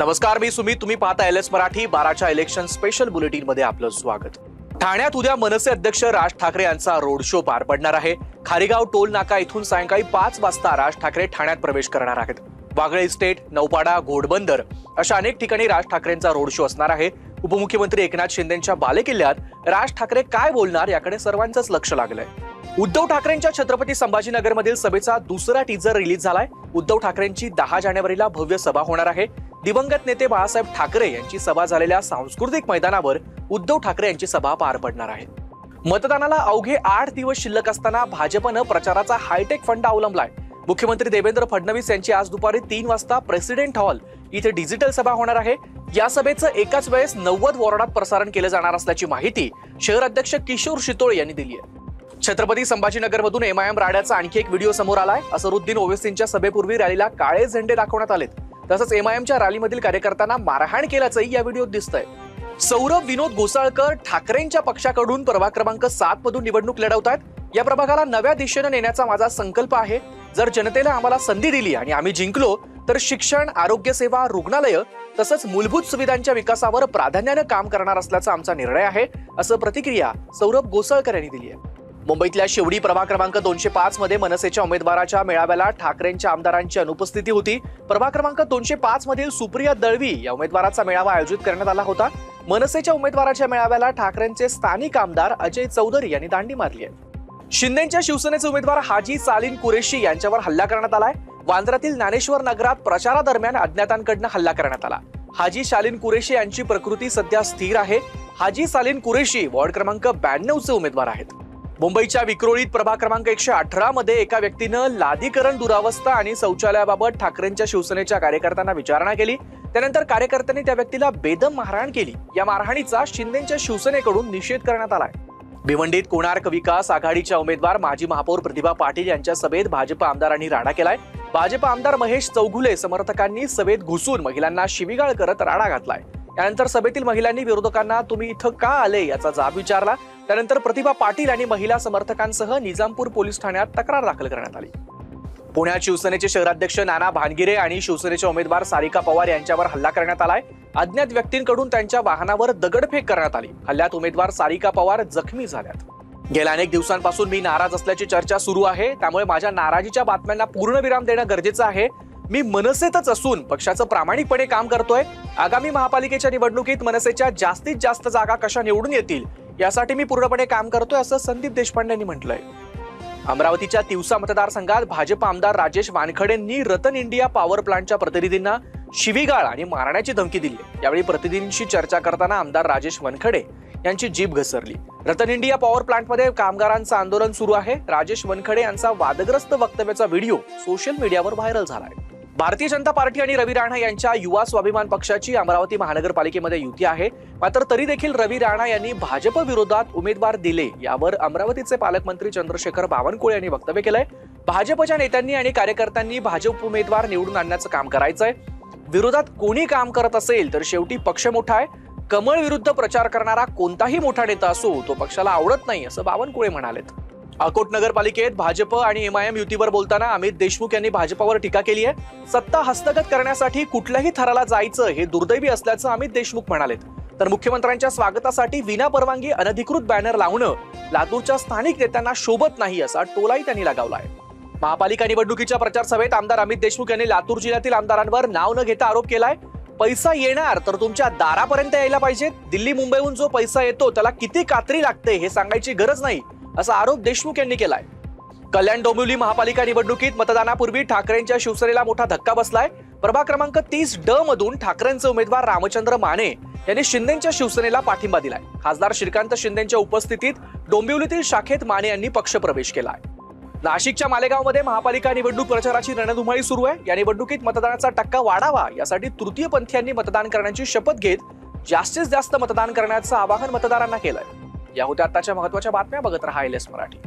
नमस्कार मी सुमित. तुम्ही पाहता एल एस मराठी. बाराच्या इलेक्शन स्पेशल बुलेटिनमध्ये आपलं स्वागत. ठाण्यात उद्या मनसे अध्यक्ष राज ठाकरे यांचा रोड शो पार पडणार आहे. खारीगाव टोल नाका इथून सायंकाळी पाच वाजता राज ठाकरे ठाण्यात प्रवेश करणार आहेत. वागळे इस्टेट नौपाडा घोडबंदर अशा अनेक ठिकाणी राज ठाकरेंचा रोड शो असणार आहे. उपमुख्यमंत्री एकनाथ शिंदेच्या बालेकिल्ल्यात राज ठाकरे काय बोलणार याकडे सर्वांचंच लक्ष लागलंय. उद्धव ठाकरेंच्या छत्रपती संभाजीनगरमधील सभेचा दुसरा टीजर रिलीज झालाय. उद्धव ठाकरेंची दहा जानेवारीला भव्य सभा होणार आहे. दिवंगत नेते बाळासाहेब ठाकरे यांची सभा झालेल्या सांस्कृतिक मैदानावर उद्धव ठाकरे यांची सभा पार पडणार आहे. मतदानाला अवघे आठ दिवस शिल्लक असताना भाजपनं प्रचाराचा हायटेक फंडा अवलंबलाय. मुख्यमंत्री देवेंद्र फडणवीस यांची आज दुपारी तीन वाजता प्रेसिडेंट हॉल इथे डिजिटल सभा होणार आहे. या सभेचं एकाच वेळेस नव्वद वॉर्डात प्रसारण केलं जाणार असल्याची माहिती शहर अध्यक्ष किशोर शितोळे यांनी दिली आहे. छत्रपती संभाजीनगरमधून एम राड्याचा आणखी एक व्हिडिओ समोर आलाय. असरुद्दीन ओवेसींच्या सभेपूर्वी रॅलीला काळे झेंडे दाखवण्यात आलेत. तसंच एमआयएमच्या रॅलीमधील कार्यकर्त्यांना मारहाण केल्याचंही या व्हिडिओत दिसतंय. सौरभ विनोद गोसाळकर ठाकरेंच्या पक्षाकडून प्रभाग क्रमांक सात मधून निवडणूक लढवत आहेत या प्रभागाला नव्या दिशेनं नेण्याचा माझा संकल्प आहे. जर जनतेला आम्हाला संधी दिली आणि आम्ही जिंकलो तर शिक्षण आरोग्य सेवा रुग्णालय तसंच मूलभूत सुविधांच्या विकासावर प्राधान्यानं काम करणार असल्याचा आमचा निर्णय आहे असं प्रतिक्रिया सौरभ गोसाळकर यांनी दिली आहे. मुंबईतल्या शिवडी प्रभाग क्रमांक दोनशे पाच मध्ये मनसेच्या उमेदवाराच्या मेळाव्याला ठाकरेंच्या आमदारांची अनुपस्थिती होती. प्रभाग क्रमांक दोनशे पाच मधील सुप्रिया दळवी या उमेदवाराचा मेळावा आयोजित करण्यात आला होता. मनसेच्या उमेदवाराच्या मेळाव्याला ठाकरेंचे स्थानिक आमदार अजय चौधरी यांनी दांडी मारली आहे. शिंदेच्या शिवसेनेचे उमेदवार हाजी सालीन कुरेशी यांच्यावर हल्ला करण्यात आलाय. वांद्र्यातील ज्ञानेश्वर नगरात प्रचारादरम्यान अज्ञातांकडनं हल्ला करण्यात आला. हाजी शालीन कुरेशी यांची प्रकृती सध्या स्थिर आहे. हाजी सालीन कुरेशी वॉर्ड क्रमांक ब्याण्णवचे उमेदवार आहेत. मुंबईच्या विक्रोळीत प्रभाग क्रमांक एकशे अठरा मध्ये एका व्यक्तीनं लादीकरण दुरावस्था आणि शौचालयाबाबत ठाकरेंच्या शिवसेनेच्या कार्यकर्त्यांना विचारणा केली. त्यानंतर कार्यकर्त्यांनी त्या व्यक्तीला बेदम मारहाण केली. या मारहाणीचा शिंदेच्या शिवसेनेकडून निषेध करण्यात आलाय. भिवंडीत कोणार्क विकास आघाडीच्या उमेदवार माजी महापौर प्रतिभा पाटील यांच्या सभेत भाजप आमदारांनी राडा केलाय. भाजप आमदार महेश चौघुले समर्थकांनी सभेत घुसून महिलांना शिविगाळ करत राडा घातलाय. त्यानंतर सभेतील महिलांनी विरोधकांना तुम्ही इथं का आले याचा जाब विचारला? त्यानंतर प्रतिभा पाटील आणि महिला समर्थकांसह निजामपूर पोलीस ठाण्यात तक्रार दाखल करण्यात आली. पुण्यात शिवसेनेचे शहराध्यक्ष नाना भानगिरे आणि शिवसेनेचे उमेदवार सारिका पवार यांच्यावर हल्ला करण्यात आलाय. अज्ञात व्यक्तींकडून त्यांच्या वाहनावर दगडफेक करण्यात आली. हल्ल्यात उमेदवार सारिका पवार जखमी झाल्यात. गेल्या अनेक दिवसांपासून मी नाराज असल्याची चर्चा सुरू आहे. त्यामुळे माझ्या नाराजीच्या बातम्यांना पूर्णविराम देणं गरजेचं आहे. मी मनसेतच असून पक्षाचं प्रामाणिकपणे काम करतोय. आगामी महापालिकेच्या निवडणुकीत मनसेच्या जास्तीत जास्त जागा कशा निवडून येतील यासाठी मी पूर्णपणे काम करतोय असं संदीप देशपांडेंनी म्हटलंय. अमरावतीच्या तिवसा मतदारसंघात भाजप आमदार राजेश वानखडेंनी रतन इंडिया पॉवर प्लांटच्या प्रतिनिधींना शिवीगाळ आणि मारण्याची धमकी दिली. यावेळी प्रतिनिधींशी चर्चा करताना आमदार राजेश वनखडे यांची जीभ घसरली. रतन इंडिया पॉवर प्लांटमध्ये कामगारांचं आंदोलन सुरू आहे. राजेश वनखडे यांचा वादग्रस्त वक्तव्याचा व्हिडिओ सोशल मीडियावर व्हायरल झाला आहे भारतीय जनता पार्टी आणि रवी राणा यांच्या युवा स्वाभिमान पक्षाची अमरावती महानगरपालिकेमध्ये युती आहे. मात्र तरी देखील रवी राणा यांनी भाजप विरोधात उमेदवार दिले यावर अमरावतीचे पालकमंत्री चंद्रशेखर बावनकुळे यांनी वक्तव्य केलंय. भाजपच्या नेत्यांनी आणि कार्यकर्त्यांनी भाजप उमेदवार निवडून आणण्याचं काम करायचंय. विरोधात कोणी काम करत असेल तर शेवटी पक्ष मोठा आहे. कमळ विरुद्ध प्रचार करणारा कोणताही मोठा नेता असो तो पक्षाला आवडत नाही असं बावनकुळे म्हणालेत. अकोट नगरपालिकेत भाजप आणि एमआयएम युतीवर बोलताना अमित देशमुख यांनी भाजपावर टीका केली आहे. सत्ता हस्तगत करण्यासाठी कुठल्याही थराला जायचं हे दुर्दैवी असल्याचं अमित देशमुख म्हणाले तर मुख्यमंत्र्यांच्या स्वागतासाठी विना परवानगी अनधिकृत बॅनर लावणं लातूरच्या स्थानिक नेत्यांना शोभत नाही असा टोलाही त्यांनी लगावला आहे. महापालिका निवडणुकीच्या प्रचार सभेत आमदार अमित देशमुख यांनी लातूर जिल्ह्यातील आमदारांवर नाव न घेता आरोप केलाय. पैसा येणार तर तुमच्या दारापर्यंत यायला पाहिजे दिल्ली मुंबईहून जो पैसा येतो त्याला किती कात्री लागते हे सांगायची गरज नाही. असा आरोप देशमुख यांनी केलाय. कल्याण डोंबिवली महापालिका निवडणुकीत मतदानापूर्वी ठाकरेंच्या शिवसेनेला मोठा धक्का बसलाय. प्रभाग क्रमांक तीस ड मधून ठाकरेंचे उमेदवार रामचंद्र माने यांनी शिंदेच्या शिवसेनेला पाठिंबा दिलाय. खासदार श्रीकांत शिंदेच्या उपस्थितीत डोंबिवलीतील शाखेत माने यांनी पक्षप्रवेश केलाय. नाशिकच्या मालेगावमध्ये महापालिका निवडणूक प्रचाराची रणधुमाळी सुरू आहे. या निवडणुकीत मतदानाचा टक्का वाढावा यासाठी तृतीय पंथीयांनी मतदान करण्याची शपथ घेत जास्तीत जास्त मतदान करण्याचं आवाहन मतदारांना केलंय. या होत्या आताच्या महत्त्वाच्या बातम्या बघत राहा एल एस मराठी.